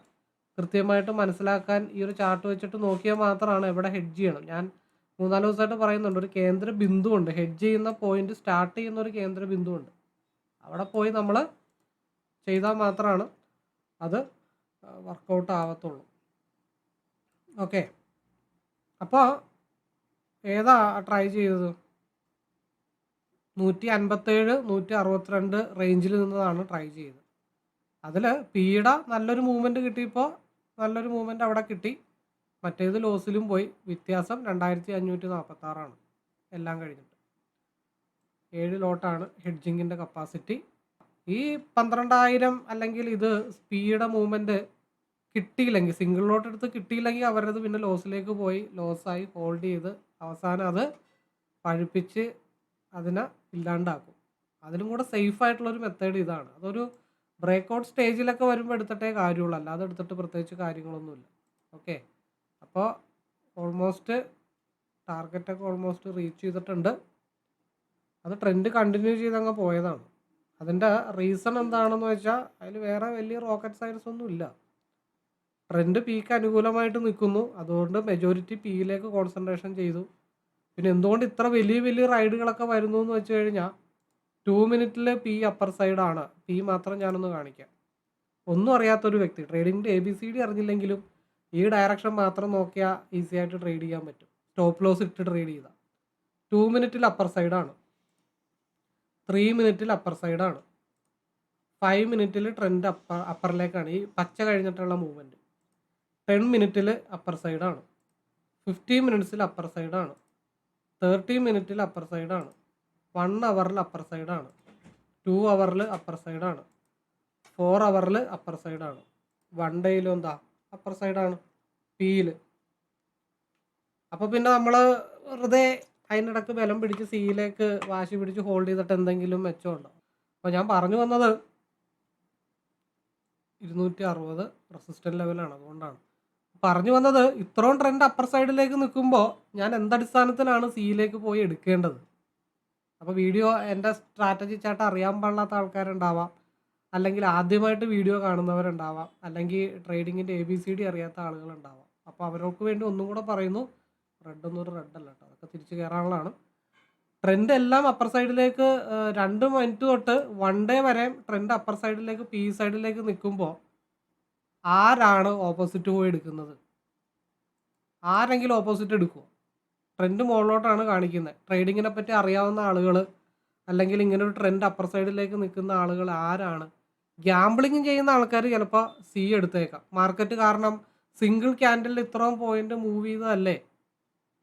കൃത്യമായിട്ട് മനസ്സിലാക്കാൻ ഈ ഒരു ചാർട്ട് വെച്ചിട്ട് നോക്കിയാൽ മാത്രമാണ് എവിടെ ഹെഡ് ചെയ്യണം. ഞാൻ മൂന്നാൽ ദിവസമായിട്ട് പറയുന്നുണ്ട് ഒരു കേന്ദ്ര ബിന്ദുവുണ്ട്. ഹെഡ്ജ് ചെയ്യുന്ന പോയിന്റ് സ്റ്റാർട്ട് ചെയ്യുന്ന ഒരു കേന്ദ്ര ബിന്ദുവുണ്ട്. അവിടെ പോയി നമ്മൾ ചെയ്താൽ മാത്രമാണ് അത് വർക്കൗട്ട് ആവത്തുള്ളൂ. ഓക്കെ. അപ്പോൾ ഏതാ ട്രൈ ചെയ്തത്? നൂറ്റി അൻപത്തേഴ് നൂറ്റി അറുപത്തിരണ്ട് റേഞ്ചിൽ നിന്നതാണ് ട്രൈ ചെയ്തത്. അതിൽ പീഡ നല്ലൊരു മൂവ്മെന്റ് കിട്ടിയപ്പോൾ നല്ലൊരു മൂവ്മെന്റ് അവിടെ കിട്ടി. മറ്റേത് ലോസിലും പോയി. വ്യത്യാസം രണ്ടായിരത്തി അഞ്ഞൂറ്റി നാൽപ്പത്താറാണ് എല്ലാം കഴിഞ്ഞിട്ട് ഏഴ് ലോട്ടാണ് ഹെഡ്ജിങ്ങിന്റെ കപ്പാസിറ്റി. ഈ പന്ത്രണ്ടായിരം അല്ലെങ്കിൽ ഇത് സ്പീഡ് മൂവ്മെന്റ് കിട്ടിയില്ലെങ്കിൽ സിംഗിൾ ലോട്ട് എടുത്ത് കിട്ടിയില്ലെങ്കിൽ അവരത് പിന്നെ ലോസിലേക്ക് പോയി ലോസായി ഹോൾഡ് ചെയ്ത് അവസാനം അത് പഴുപ്പിച്ച് അതിനെ ഇല്ലാണ്ടാക്കും. അതിലും കൂടെ സേഫ് ആയിട്ടുള്ളൊരു മെത്തേഡ് ഇതാണ്. അതൊരു ബ്രേക്ക് ഔട്ട് സ്റ്റേജിലൊക്കെ വരുമ്പോൾ എടുത്തിട്ടേ കാര്യമുള്ളൂ. അല്ലാതെ എടുത്തിട്ട് പ്രത്യേകിച്ച് കാര്യങ്ങളൊന്നുമില്ല. ഓക്കെ. അപ്പോൾ ഓൾമോസ്റ്റ് ടാർഗറ്റൊക്കെ ഓൾമോസ്റ്റ് റീച്ച് ചെയ്തിട്ടുണ്ട്. അത് ട്രെൻഡ് കണ്ടിന്യൂ ചെയ്ത് അങ്ങ് പോയതാണ്. അതിന്റെ റീസൺ എന്താണെന്ന് വെച്ചാൽ അതിൽ വേറെ വലിയ റോക്കറ്റ് സയൻസ് ഒന്നും ഇല്ല. ട്രെൻഡ് പീക്ക് അനുകൂലമായിട്ട് നിൽക്കുന്നു അതുകൊണ്ട് മെജോറിറ്റി പിയിലേക്ക് കോൺസെൻട്രേഷൻ ചെയ്തു. പിന്നെ എന്തുകൊണ്ട് ഇത്ര വലിയ വലിയ റൈഡുകളൊക്കെ വരുന്നു എന്ന് വെച്ച് കഴിഞ്ഞാൽ ടു മിനിറ്റിൽ പി അപ്പർ സൈഡാണ് പി മാത്രം ഞാനൊന്ന് കാണിക്കാം. ഒന്നും അറിയാത്തൊരു വ്യക്തി ട്രേഡിങ്ങിന്റെ എ ബി സി ഡി അറിഞ്ഞില്ലെങ്കിലും ഈ ഡയറക്ഷൻ മാത്രം നോക്കിയാൽ ഈസി ആയിട്ട് ട്രേഡ് ചെയ്യാൻ പറ്റും. സ്റ്റോപ്പ് ലോസ് ഇട്ട് ട്രേഡ് ചെയ്താൽ ടു മിനിറ്റിൽ അപ്പർ സൈഡാണ് ത്രീ മിനിറ്റിൽ അപ്പർ സൈഡാണ് ഫൈവ് മിനിറ്റിൽ ട്രെൻഡ് അപ്പർ അപ്പറിലേക്കാണ് ഈ പച്ച കഴിഞ്ഞിട്ടുള്ള മൂവ്മെന്റ് ടെൻ മിനിറ്റിൽ അപ്പർ സൈഡാണ് ഫിഫ്റ്റീൻ മിനിറ്റ്സിൽ അപ്പർ സൈഡാണ് തേർട്ടി മിനിറ്റിൽ അപ്പർ സൈഡാണ് വൺ അവറിൽ അപ്പർ സൈഡാണ് ടു അവറിൽ അപ്പർ സൈഡാണ് ഫോർ അവറിൽ അപ്പർ സൈഡാണ് വൺ ഡേയിലും എന്താ? അപ്പർ സൈഡാണ് പിയിൽ അപ്പോൾ പിന്നെ നമ്മൾ വെറുതെ അതിനിടക്ക് ബലം പിടിച്ച് സിയിലേക്ക് വാശി പിടിച്ച് ഹോൾഡ് ചെയ്തിട്ട് എന്തെങ്കിലും മെച്ചമുണ്ടോ? അപ്പോൾ ഞാൻ പറഞ്ഞു വന്നത് ഇരുന്നൂറ്റി അറുപത് റെസിസ്റ്റന്റ് ലെവലാണ് അതുകൊണ്ടാണ്. പറഞ്ഞു വന്നത് ഇത്രയും ട്രെൻഡ് അപ്പർ സൈഡിലേക്ക് നിൽക്കുമ്പോൾ ഞാൻ എന്തടിസ്ഥാനത്തിലാണ് സിയിലേക്ക് പോയി എടുക്കേണ്ടത്? അപ്പോൾ വീഡിയോ എന്റെ സ്ട്രാറ്റജി ചേട്ടൻ അറിയാൻ പാടില്ലാത്ത ആൾക്കാരുണ്ടാവാം അല്ലെങ്കിൽ ആദ്യമായിട്ട് വീഡിയോ കാണുന്നവരുണ്ടാവാം അല്ലെങ്കിൽ ട്രേഡിങ്ങിന്റെ എ ബി സി ഡി അറിയാത്ത ആളുകളുണ്ടാവാം. അപ്പോൾ അവർക്ക് വേണ്ടി ഒന്നും കൂടെ പറയുന്നു റെഡ് ഒന്നും ഒരു റെഡ് അല്ല കേട്ടോ. അതൊക്കെ തിരിച്ച് കയറാനുള്ളതാണ് ട്രെൻഡ് എല്ലാം അപ്പർ സൈഡിലേക്ക് രണ്ട് മിനിറ്റ് തൊട്ട് വൺ ഡേ വരെ ട്രെൻഡ് അപ്പർ സൈഡിലേക്ക് പി സൈഡിലേക്ക് നിൽക്കുമ്പോൾ ആരാണ് ഓപ്പോസിറ്റ് പോയി എടുക്കുന്നത്? ആരെങ്കിലും ഓപ്പോസിറ്റ് എടുക്കുമോ ട്രെൻഡ് മുകളിലോട്ടാണ് കാണിക്കുന്നത്. ട്രേഡിങ്ങിനെ പറ്റി അറിയാവുന്ന ആളുകൾ അല്ലെങ്കിൽ ഇങ്ങനെ ഒരു ട്രെൻഡ് അപ്പർ സൈഡിലേക്ക് നിൽക്കുന്ന ആളുകൾ ആരാണ്? ഗ്യാമ്പിളിങ് ചെയ്യുന്ന ആൾക്കാർ ചിലപ്പോൾ സി എടുത്തേക്കാം. മാർക്കറ്റ് കാരണം സിംഗിൾ ക്യാൻഡിൽ ഇത്രയും പോയിന്റ് മൂവ് ചെയ്തതല്ലേ?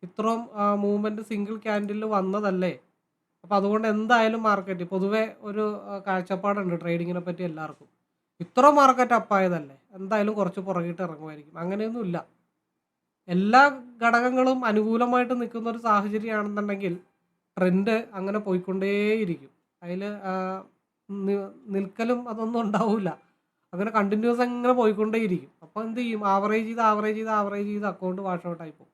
ഇത്രയും മൂവ്മെന്റ് സിംഗിൾ ക്യാൻഡിൽ വന്നതല്ലേ? അപ്പോൾ അതുകൊണ്ട് എന്തായാലും മാർക്കറ്റ് പൊതുവേ ഒരു കാഴ്ചപ്പാടുണ്ട് ട്രേഡിങ്ങിനെ പറ്റി എല്ലാവർക്കും. ഇത്ര മാർക്കറ്റ് അപ്പായതല്ലേ എന്തായാലും കുറച്ച് പുറകിട്ട് ഇറങ്ങുമായിരിക്കും. അങ്ങനെയൊന്നുമില്ല. എല്ലാ ഘടകങ്ങളും അനുകൂലമായിട്ട് നിൽക്കുന്ന ഒരു സാഹചര്യമാണെന്നുണ്ടെങ്കിൽ ട്രെൻഡ് അങ്ങനെ പോയിക്കൊണ്ടേയിരിക്കും. അതിൽ നിൽക്കലും അതൊന്നും ഉണ്ടാവില്ല അങ്ങനെ കണ്ടിന്യൂസ് അങ്ങനെ പോയിക്കൊണ്ടേയിരിക്കും. അപ്പോൾ എന്ത് ചെയ്യും? ആവറേജ് ചെയ്ത് ആവറേജ് ചെയ്ത് ആവറേജ് ചെയ്ത് അക്കൗണ്ട് വാഷ് ഔട്ടായി പോകും.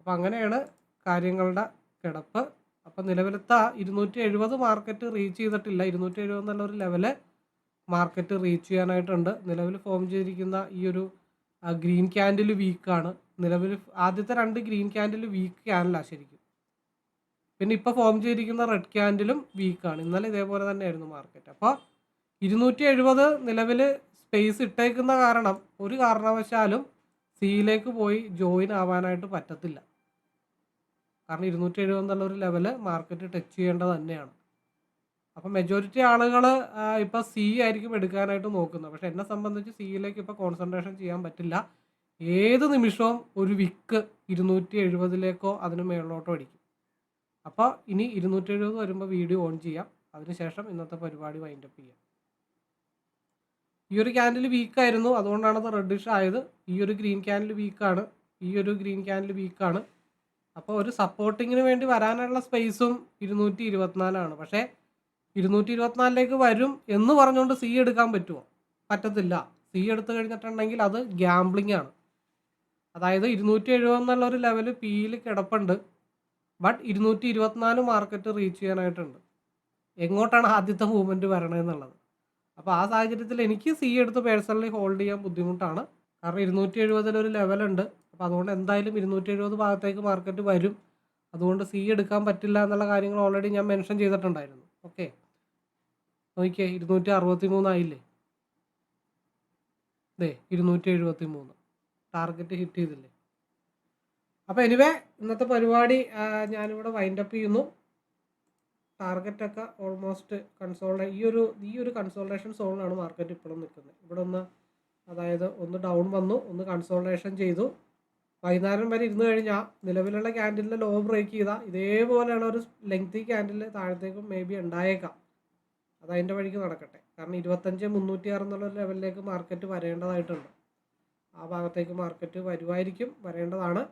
അപ്പോൾ അങ്ങനെയാണ് കാര്യങ്ങളുടെ കിടപ്പ്. അപ്പോൾ നിലവിലത്തെ ഇരുന്നൂറ്റി എഴുപത് മാർക്കറ്റ് റീച്ച് ചെയ്തിട്ടില്ല. ഇരുന്നൂറ്റി എഴുപത് എന്നുള്ള ഒരു ലെവൽ മാർക്കറ്റ് റീച്ച് ചെയ്യാനായിട്ടുണ്ട്. നിലവിൽ ഫോം ചെയ്തിരിക്കുന്ന ഈ ഒരു ഗ്രീൻ ക്യാൻഡിൽ വീക്കാണ് നിലവിൽ ആദ്യത്തെ രണ്ട് ഗ്രീൻ ക്യാൻഡിൽ വീക്ക് ക്യാൻഡിലാണ് ശരിക്കും. പിന്നെ ഇപ്പോൾ ഫോം ചെയ്തിരിക്കുന്ന റെഡ് ക്യാൻഡിലും വീക്കാണ് ഇന്നലെ ഇതേപോലെ തന്നെയായിരുന്നു മാർക്കറ്റ്. അപ്പോൾ ഇരുന്നൂറ്റി എഴുപത് നിലവിൽ സ്പേസ് ഇട്ടേക്കുന്ന കാരണം ഒരു കാരണവശാലും സിയിലേക്ക് പോയി ജോയിൻ ആവാനായിട്ട് പറ്റത്തില്ല. കാരണം ഇരുന്നൂറ്റി എഴുപത് എന്നുള്ള ഒരു ലെവൽ മാർക്കറ്റ് ടച്ച് ചെയ്യേണ്ടത് തന്നെയാണ്. അപ്പം മെജോറിറ്റി ആളുകൾ ഇപ്പോൾ സി ആയിരിക്കും എടുക്കാനായിട്ട് നോക്കുന്നത്. പക്ഷെ എന്നെ സംബന്ധിച്ച് സിയിലേക്ക് ഇപ്പോൾ കോൺസെൻട്രേഷൻ ചെയ്യാൻ പറ്റില്ല. ഏത് നിമിഷവും ഒരു വിക്ക് ഇരുന്നൂറ്റി എഴുപതിലേക്കോ അതിന് മേളിലോട്ടോ അടിക്കും. അപ്പോൾ ഇനി ഇരുന്നൂറ്റി എഴുപത് വരുമ്പോൾ വീഡിയോ ഓൺ ചെയ്യാം. അതിനുശേഷം ഇന്നത്തെ പരിപാടി വൈൻഡപ്പ് ചെയ്യാം. ഈ ഒരു ക്യാൻഡിൽ വീക്കായിരുന്നു അതുകൊണ്ടാണ് അത് റെഡിഷ് ആയത്. ഈ ഒരു ഗ്രീൻ ക്യാൻഡിൽ വീക്കാണ് ഈ ഒരു ഗ്രീൻ ക്യാൻഡിൽ വീക്കാണ് അപ്പോൾ ഒരു സപ്പോർട്ടിങ്ങിന് വേണ്ടി വരാനുള്ള സ്പേസും ഇരുന്നൂറ്റി ഇരുപത്തിനാലാണ് പക്ഷേ ഇരുന്നൂറ്റി ഇരുപത്തിനാലിലേക്ക് വരും എന്ന് പറഞ്ഞുകൊണ്ട് സി എടുക്കാൻ പറ്റുമോ? പറ്റത്തില്ല. സി എടുത്തു കഴിഞ്ഞിട്ടുണ്ടെങ്കിൽ അത് ഗ്യാംബ്ലിംഗ് ആണ്. അതായത് ഇരുന്നൂറ്റി എഴുപത് എന്നുള്ള ഒരു ലെവൽ പിയിൽ കിടപ്പുണ്ട്. ബട്ട് ഇരുന്നൂറ്റി ഇരുപത്തിനാല് മാർക്കറ്റ് റീച്ച് ചെയ്യാനായിട്ടുണ്ട്. എങ്ങോട്ടാണ് ആദ്യത്തെ മൂവ്മെന്റ് വരണമെന്നുള്ളത് അപ്പോൾ ആ സാഹചര്യത്തിൽ എനിക്ക് സി എടുത്ത് പേഴ്സണലി ഹോൾഡ് ചെയ്യാൻ ബുദ്ധിമുട്ടാണ്. കാരണം ഇരുന്നൂറ്റി എഴുപതിലൊരു ലെവലുണ്ട് അപ്പോൾ അതുകൊണ്ട് എന്തായാലും ഇരുന്നൂറ്റി എഴുപത് ഭാഗത്തേക്ക് മാർക്കറ്റ് വരും. അതുകൊണ്ട് സി എടുക്കാൻ പറ്റില്ല എന്നുള്ള കാര്യങ്ങൾ ഓൾറെഡി ഞാൻ മെൻഷൻ ചെയ്തിട്ടുണ്ടായിരുന്നു. ഓക്കെ നോക്കിയേ ഇരുന്നൂറ്റി അറുപത്തി മൂന്നായില്ലേ അതെ ഇരുന്നൂറ്റി എഴുപത്തി മൂന്ന് ടാർഗറ്റ് ഹിറ്റ് ചെയ്തില്ലേ? അപ്പോൾ എനിവേ ഇന്നത്തെ പരിപാടി ഞാനിവിടെ വൈൻഡപ്പ് ചെയ്യുന്നു. ടാർഗറ്റൊക്കെ ഓൾമോസ്റ്റ് കൺസോൾഡ് ഈ ഒരു ഈ ഒരു കൺസോൾട്ടേഷൻ സോണിലാണ് മാർക്കറ്റ് ഇപ്പോഴും നിൽക്കുന്നത് ഇവിടെ ഒന്ന് അതായത് ഒന്ന് ഡൗൺ വന്നു ഒന്ന് കൺസോൾട്ടേഷൻ ചെയ്തു. വൈകുന്നേരം വരെ ഇരുന്ന് കഴിഞ്ഞാൽ നിലവിലുള്ള ക്യാൻഡിലിന്റെ ലോ ബ്രേക്ക് ചെയ്താൽ ഇതേപോലെയുള്ള ഒരു ലെങ്തി ക്യാൻഡിൽ താഴത്തേക്കും മേ ബി ഉണ്ടായേക്കാം. അത് അതിന്റെ വഴിക്ക് നടക്കട്ടെ. കാരണം ഇരുപത്തഞ്ച് മുന്നൂറ്റി ആറ് എന്നുള്ള ലെവലിലേക്ക് മാർക്കറ്റ് വരേണ്ടതായിട്ടുണ്ട്. ആ ഭാഗത്തേക്ക് മാർക്കറ്റ് വരുമായിരിക്കും വരേണ്ടതാണ്.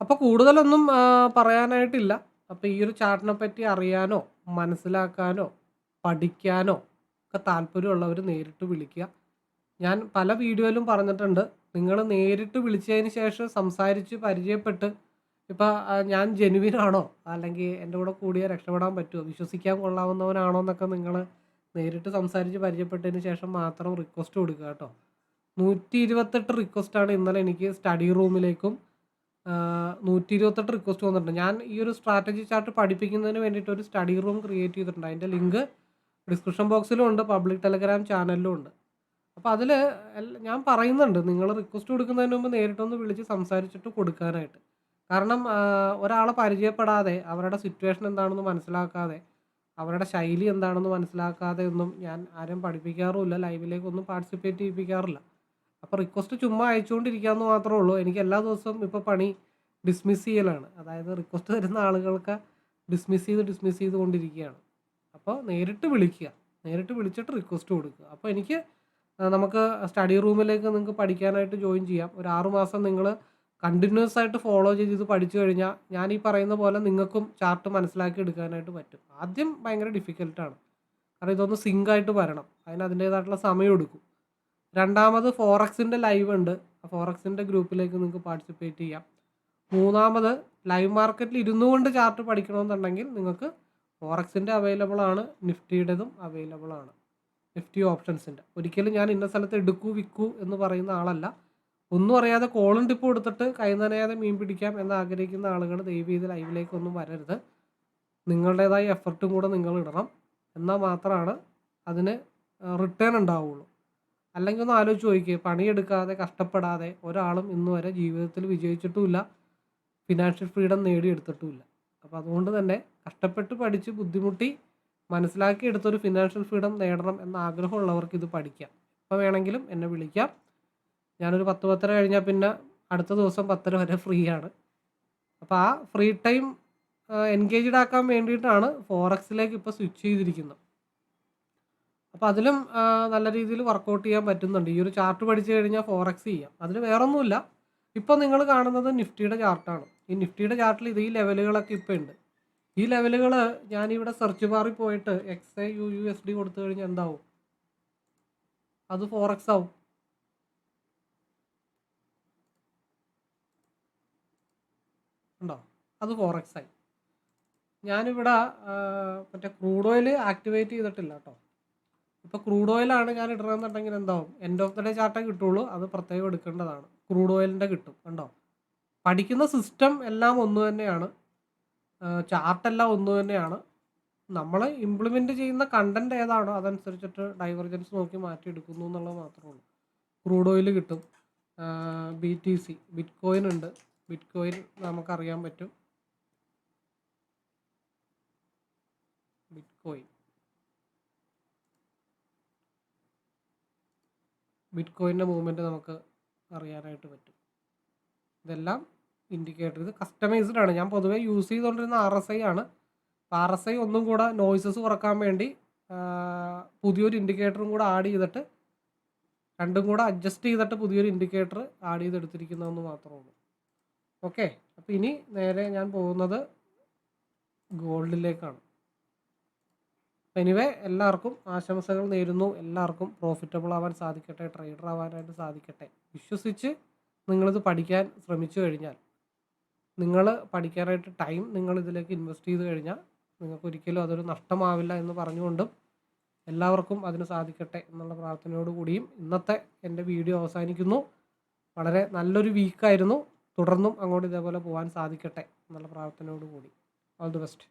അപ്പോൾ കൂടുതലൊന്നും പറയാനായിട്ടില്ല. അപ്പോൾ ഈ ഒരു ചാർട്ടിനെ പറ്റി അറിയാനോ മനസ്സിലാക്കാനോ പഠിക്കാനോ ഒക്കെ താല്പര്യമുള്ളവർ നേരിട്ട് വിളിക്കുക. ഞാൻ പല വീഡിയോയിലും പറഞ്ഞിട്ടുണ്ട്. നിങ്ങൾ നേരിട്ട് വിളിച്ചതിന് ശേഷം സംസാരിച്ച് പരിചയപ്പെട്ട് ഇപ്പോൾ ഞാൻ ജെനുവിൻ ആണോ അല്ലെങ്കിൽ എന്റെ കൂടെ കൂടിയ രക്ഷപ്പെടാൻ പറ്റുമോ വിശ്വസിക്കാൻ കൊള്ളാവുന്നവനാണോ എന്നൊക്കെ നിങ്ങൾ നേരിട്ട് സംസാരിച്ച് പരിചയപ്പെട്ടതിന് ശേഷം മാത്രം റിക്വസ്റ്റ് കൊടുക്കുക കേട്ടോ. നൂറ്റി ഇരുപത്തെട്ട് റിക്വസ്റ്റാണ് ഇന്നലെ എനിക്ക് സ്റ്റഡി റൂമിലേക്കും നൂറ്റി ഇരുപത്തെട്ട് റിക്വസ്റ്റ് വന്നിട്ടുണ്ട്. ഞാൻ ഈ ഒരു സ്ട്രാറ്റജി ചാർട്ട് പഠിപ്പിക്കുന്നതിന് വേണ്ടിയിട്ട് ഒരു സ്റ്റഡി റൂം ക്രിയേറ്റ് ചെയ്തിട്ടുണ്ട്. അതിന്റെ ലിങ്ക് ഡിസ്ക്രിപ്ഷൻ ബോക്സിലും ഉണ്ട് പബ്ലിക് ടെലഗ്രാം ചാനലിലും ഉണ്ട്. അപ്പോൾ അതിൽ ഞാൻ പറയുന്നുണ്ട്. നിങ്ങൾ റിക്വസ്റ്റ് കൊടുക്കുന്നതിന് മുമ്പ് നേരിട്ടൊന്ന് വിളിച്ച് സംസാരിച്ചിട്ട് കൊടുക്കാനായിട്ട്. കാരണം ഒരാളെ പരിചയപ്പെടാതെ അവരുടെ സിറ്റുവേഷൻ എന്താണെന്ന് മനസ്സിലാക്കാതെ അവരുടെ ശൈലി എന്താണെന്ന് മനസ്സിലാക്കാതെ ഒന്നും ഞാൻ ആരും പഠിപ്പിക്കാറുമില്ല. ലൈവിലേക്കൊന്നും പാർട്ടിസിപ്പേറ്റ് ചെയ്യിപ്പിക്കാറില്ല. അപ്പോൾ റിക്വസ്റ്റ് ചുമ്മാ അയച്ചുകൊണ്ടിരിക്കാമെന്ന് മാത്രമേ ഉള്ളൂ. എനിക്ക് എല്ലാ ദിവസവും ഇപ്പോൾ പണി ഡിസ്മിസ് ചെയ്യലാണ്. അതായത് റിക്വസ്റ്റ് തരുന്ന ആളുകൾക്ക് ഡിസ്മിസ് ചെയ്ത് ഡിസ്മിസ് ചെയ്ത് കൊണ്ടിരിക്കുകയാണ്. അപ്പോൾ നേരിട്ട് വിളിക്കുക. നേരിട്ട് വിളിച്ചിട്ട് റിക്വസ്റ്റ് കൊടുക്കുക. അപ്പോൾ എനിക്ക് നമുക്ക് സ്റ്റഡി റൂമിലേക്ക് നിങ്ങൾക്ക് പഠിക്കാനായിട്ട് ജോയിൻ ചെയ്യാം. ഒരു ആറ് മാസം നിങ്ങൾ കണ്ടിന്യൂസ് ആയിട്ട് ഫോളോ ചെയ്ത് ഇത് പഠിച്ചു കഴിഞ്ഞാൽ ഞാൻ ഈ പറയുന്ന പോലെ നിങ്ങൾക്കും ചാർട്ട് മനസ്സിലാക്കി എടുക്കാനായിട്ട് പറ്റും. ആദ്യം ഭയങ്കര ഡിഫിക്കൽട്ടാണ് കാരണം ഇതൊന്ന് സിങ്ക് ആയിട്ട് വരണം. അതിന് അതിന്റേതായിട്ടുള്ള സമയം എടുക്കും. രണ്ടാമത് ഫോറക്സിന്റെ ലൈവ് ഉണ്ട്. ഫോറക്സിന്റെ ഗ്രൂപ്പിലേക്ക് നിങ്ങൾക്ക് പാർട്ടിസിപ്പേറ്റ് ചെയ്യാം. മൂന്നാമത് ലൈവ് മാർക്കറ്റിൽ ഇരുന്നു കൊണ്ട് ചാർട്ട് പഠിക്കണമെന്നുണ്ടെങ്കിൽ നിങ്ങൾക്ക് ഫോറക്സിന്റെ അവൈലബിൾ ആണ് നിഫ്റ്റിയുടേതും അവൈലബിൾ ആണ്. നിഫ്റ്റി ഉണ്ട്. ഒരിക്കലും ഞാൻ ഇന്ന സ്ഥലത്ത് എടുക്കൂ വിൽക്കൂ എന്ന് പറയുന്ന ആളല്ല. ഒന്നും അറിയാതെ കോളും ടിപ്പ് കൊടുത്തിട്ട് കൈനനയാതെ മീൻ പിടിക്കാം എന്ന് ആഗ്രഹിക്കുന്ന ആളുകൾ ദയവ് ചെയ്ത് ലൈവിലേക്കൊന്നും വരരുത്. നിങ്ങളുടേതായ എഫർട്ടും കൂടെ നിങ്ങൾ ഇടണം. എന്നാൽ മാത്രമാണ് അതിന് റിട്ടേൺ ഉണ്ടാവുള്ളൂ. അല്ലെങ്കിൽ ഒന്ന് ആലോചിച്ച് നോക്കിയേ പണിയെടുക്കാതെ കഷ്ടപ്പെടാതെ ഒരാളും ഇന്ന് വരെ ജീവിതത്തിൽ വിജയിച്ചിട്ടുമില്ല. Financial freedom നേടിയെടുത്തിട്ടുമില്ല. അപ്പോൾ അതുകൊണ്ട് തന്നെ കഷ്ടപ്പെട്ട് പഠിച്ച് ബുദ്ധിമുട്ടി മനസ്സിലാക്കി എടുത്തൊരു ഫിനാൻഷ്യൽ ഫ്രീഡം നേടണം എന്ന ആഗ്രഹമുള്ളവർക്ക് ഇത് പഠിക്കാം. ഇപ്പോൾ വേണമെങ്കിലും എന്നെ വിളിക്കാം. ഞാനൊരു പത്ത് പത്തര കഴിഞ്ഞാൽ പിന്നെ അടുത്ത ദിവസം പത്തര വരെ ഫ്രീ ആണ്. അപ്പോൾ ആ ഫ്രീ ടൈം എൻഗേജ്ഡ് ആക്കാൻ വേണ്ടിയിട്ടാണ് ഫോറക്സിലേക്ക് ഇപ്പോൾ സ്വിച്ച് ചെയ്തിരിക്കുന്നത്. അപ്പോൾ അതിലും നല്ല രീതിയിൽ വർക്കൗട്ട് ചെയ്യാൻ പറ്റുന്നുണ്ട്. ഈ ഒരു ചാർട്ട് പഠിച്ചു കഴിഞ്ഞാൽ ഫോറക്സ് ചെയ്യാം. അതിൽ വേറൊന്നുമില്ല. ഇപ്പോൾ നിങ്ങൾ കാണുന്നത് നിഫ്റ്റിയുടെ ചാർട്ടാണ് ഈ നിഫ്റ്റിയുടെ ചാർട്ടിൽ ഇത് ലെവലുകളൊക്കെ ഇപ്പോൾ ഉണ്ട്. ഈ ലെവലുകൾ ഇവിടെ സെർച്ച് ബാറിൽ പോയിട്ട് X A U U S D കൊടുത്തു കഴിഞ്ഞാൽ എന്താവും? അത് ഫോർ എക്സ് ആവും. ഉണ്ടോ? അത് ഫോർ എക്സ് ആയി. ഞാനിവിടെ മറ്റേ ക്രൂഡ് ഓയിൽ ആക്ടിവേറ്റ് ചെയ്തിട്ടില്ല കേട്ടോ. ഇപ്പോൾ ക്രൂഡ് ഓയിലാണ് ഞാൻ ഇടണമെന്നുണ്ടെങ്കിൽ എന്താവും? എൻഡ് ഓഫ് ദ ഡേ ചാർട്ടേ കിട്ടുള്ളൂ. അത് പ്രത്യേകം എടുക്കേണ്ടതാണ്. ക്രൂഡ് ഓയിലിന്റെ കിട്ടും. കണ്ടോ? പഠിക്കുന്ന സിസ്റ്റം എല്ലാം ഒന്ന് തന്നെയാണ്. ചാർട്ടെല്ലാം ഒന്ന് തന്നെയാണ്. നമ്മൾ ഇംപ്ലിമെന്റ് ചെയ്യുന്ന കണ്ടന്റ് ഏതാണോ അതനുസരിച്ചിട്ട് ഡൈവർജൻസ് നോക്കി മാറ്റിയെടുക്കുന്നു എന്നുള്ളത് മാത്രമേ ഉള്ളൂ. ക്രൂഡ് ഓയിൽ കിട്ടും. B T C bitcoin ഉണ്ട്. ബിറ്റ് കോയിൻ നമുക്കറിയാൻ പറ്റും. ബിറ്റ് കോയിൻ ബിറ്റ് കോയിന്റെ മൂവ്മെന്റ് നമുക്ക് അറിയാനായിട്ട് പറ്റും. ഇതെല്ലാം ഇൻഡിക്കേറ്റർ ഇത് കസ്റ്റമൈസ്ഡ് ആണ്. ഞാൻ പൊതുവേ യൂസ് ചെയ്തുകൊണ്ടിരുന്ന ആർ എസ് ഐ ആണ്. ആർ എസ് ഐ ഒന്നും കൂടെ നോയ്സസ് കുറയ്ക്കാൻ വേണ്ടി പുതിയൊരു ഇൻഡിക്കേറ്ററും കൂടെ ആഡ് ചെയ്തിട്ട് രണ്ടും കൂടെ അഡ്ജസ്റ്റ് ചെയ്തിട്ട് പുതിയൊരു ഇൻഡിക്കേറ്റർ ആഡ് ചെയ്തെടുത്തിരിക്കുന്നതെന്ന് മാത്രമേ ഉള്ളൂ. ഓക്കെ അപ്പോൾ ഇനി നേരെ ഞാൻ പോകുന്നത് ഗോൾഡിലേക്കാണ് എനിവേ എല്ലാവർക്കും ആശംസകൾ നേരുന്നു. എല്ലാവർക്കും പ്രോഫിറ്റബിൾ ആവാൻ സാധിക്കട്ടെ ട്രേഡർ ആവാനായിട്ട് സാധിക്കട്ടെ. വിശ്വസിച്ച് നിങ്ങളിത് പഠിക്കാൻ ശ്രമിച്ചു കഴിഞ്ഞാൽ നിങ്ങൾ പഠിക്കാനായിട്ട് ടൈം നിങ്ങൾ ഇതിലേക്ക് ഇൻവെസ്റ്റ് ചെയ്ത് കഴിഞ്ഞാൽ നിങ്ങൾക്ക് ഒരിക്കലും അതൊരു നഷ്ടമാവില്ല എന്ന് പറഞ്ഞുകൊണ്ടും എല്ലാവർക്കും അതിന് സാധിക്കട്ടെ എന്നുള്ള പ്രാർത്ഥനയോട് കൂടിയും ഇന്നത്തെ എന്റെ വീഡിയോ അവസാനിക്കുന്നു. വളരെ നല്ലൊരു വീക്കായിരുന്നു തുടർന്നും അങ്ങോട്ട് ഇതേപോലെ പോകാൻ സാധിക്കട്ടെ എന്നുള്ള പ്രാർത്ഥനയോട് കൂടി. All the best